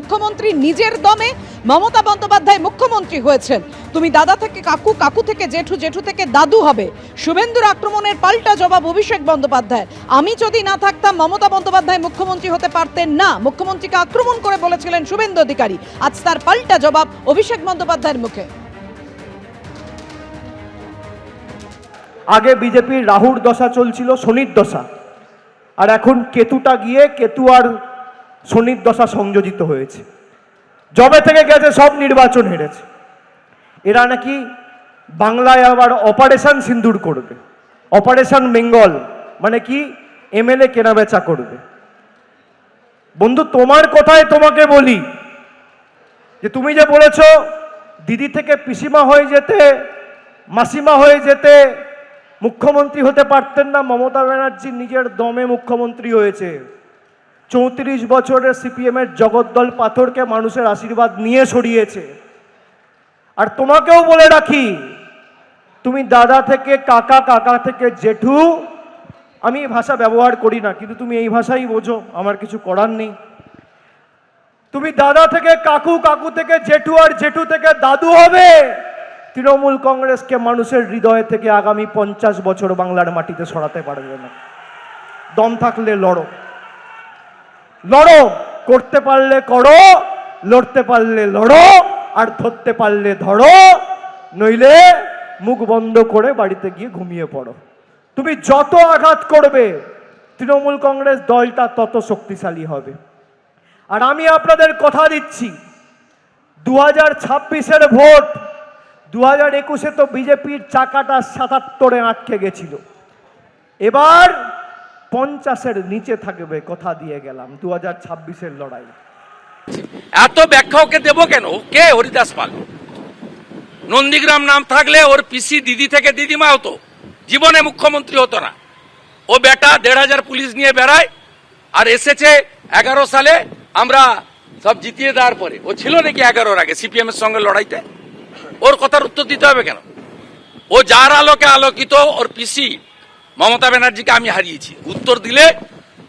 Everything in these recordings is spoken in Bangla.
মুখ্যমন্ত্রী নিজের দমে মমতা বন্দ্যোপাধ্যায় মুখ্যমন্ত্রী হয়েছেন। তুমি দাদা থেকে কাকু কাকু থেকে জেঠু জেঠু থেকে দাদু হবে। শুভেন্দুর আক্রমণের পাল্টা জবাব অভিষেক বন্দ্যোপাধ্যায়। আমি যদি না থাকতাম, মমতা বন্দ্যোপাধ্যায় মুখ্যমন্ত্রী হতে পারতেন না। মুখ্যমন্ত্রীকে আক্রমণ করে বলেছিলেন শুভেন্দু অধিকারী। আজ তার পাল্টা জবাব অভিষেক বন্দ্যোপাধ্যায়ের মুখে। আগে বিজেপির রাহুর দশা চলছিল শনির দশা। আর এখন কেতুটা গিয়ে, কেতু আর শনির দশা সংযোজিত হয়েছে। জবে থেকে গেছে, সব নির্বাচন হেরেছে। এরা নাকি বাংলায় আবার অপারেশন সিন্দুর করবে। অপারেশন বেঙ্গল মানে কি, এমএলএ কেনাবেচা করবে। বন্ধু, তোমার কথায় তোমাকে বলি, যে তুমি যে বলেছ, দিদি থেকে পিসিমা হয়ে যেতে, মাসিমা হয়ে যেতে, মুখ্যমন্ত্রী হতে পারতেন না, মমতা ব্যানার্জি নিজের দমে মুখ্যমন্ত্রী হয়েছে। চৌত্রিশ বছরের সিপিএমের জগদ্দল পাথরকে মানুষের আশীর্বাদ নিয়ে সরিয়েছে। আর তোমাকেও বলে রাখি, তুমি দাদা থেকে কাকা কাকা থেকে জেঠু, আমি এই ভাষা ব্যবহার করি না, কিন্তু তুমি এই ভাষাই বোঝো, আমার কিছু করার নেই। তুমি দাদা থেকে কাকু কাকু থেকে জেঠু আর জেঠু থেকে দাদু হবে। তৃণমূল কংগ্রেসকে মানুষের হৃদয় থেকে আগামী পঞ্চাশ বছর বাংলার মাটিতে সরাতে পারবে না। দম থাকলে লড়ো। লড়ো। করতে পারলে করো, লড়তে পারলে লড়ো, আর ধরতে পারলে ধরো। নইলে মুখ বন্ধ করে বাড়িতে গিয়ে ঘুমিয়ে পড়ো। তুমি যত আঘাত করবে, তৃণমূল কংগ্রেস দলটা তত শক্তিশালী হবে। আর আমি আপনাদের কথা দিচ্ছি দু হাজার ছাব্বিশের ভোট দু হাজার একুশে তো বিজেপির চাকাটা সাতাত্তরে আটকে গেছিল। এবার পঞ্চাশের নিচে থাকবে কথা দিয়ে গেলাম দু হাজার ছাব্বিশের লড়াই। এত ব্যাখ্যা ওকে দেবো কেন? কে? হরিদাস পাল। নন্দীগ্রাম নাম থাকলে ওর পিসি দিদি থেকে দিদিমা হতো, জীবনে মুখ্যমন্ত্রী হতো না। ও বেটা দেড় হাজার পুলিশ নিয়ে বেড়ায়, আর এসেছে এগারো সালে, আমরা সব জিতিয়ে দেওয়ার পরে। ও ছিল নাকি এগারোর আগে সিপিএম এর সঙ্গে লড়াইতে? ওর কথার উত্তর দিতে হবে কেন? ও যার আলোকে আলোকিত, ওর পিসি মমতা ব্যানার্জিকে আমি হারিয়েছি। উত্তর দিলে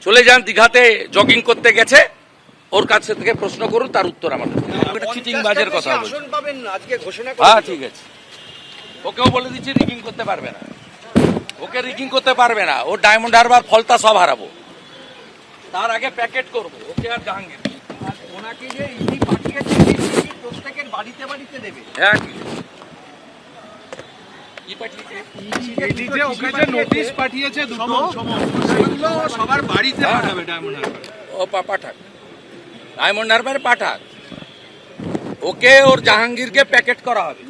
চলে যান দীঘাতে জগিং করতে গেছে। ওর কাছে থেকে প্রশ্ন করুন তার উত্তর আমার চিটিং বাজের কথা আসন পাবেন না আজকে ঘোষণা হ্যাঁ ঠিক আছে। ওকেও বলে দিচ্ছি রিগিং করতে পারবে না। ওকে রিগিং করতে পারবে না। ও ডায়মন্ড হারবার ফলতা সব হারাবো। তার আগে প্যাকেট করব। ওকে আর জাহাঙ্গীর ওনাকে যে ইডি পাঠিয়েছে প্রত্যেকের বাড়িতে বাড়িতে দেবে। হ্যাঁ ওকে নোটিশ পাঠিয়েছে দুটো সেগুলো সবার বাড়িতে হ্যাঁ। পাঠাবে ডায়মন্ড ও পাঠাক। ডায়মন্ড পাঠাক। ওকে ওর জাহাঙ্গীরকে প্যাকেট করা হবে।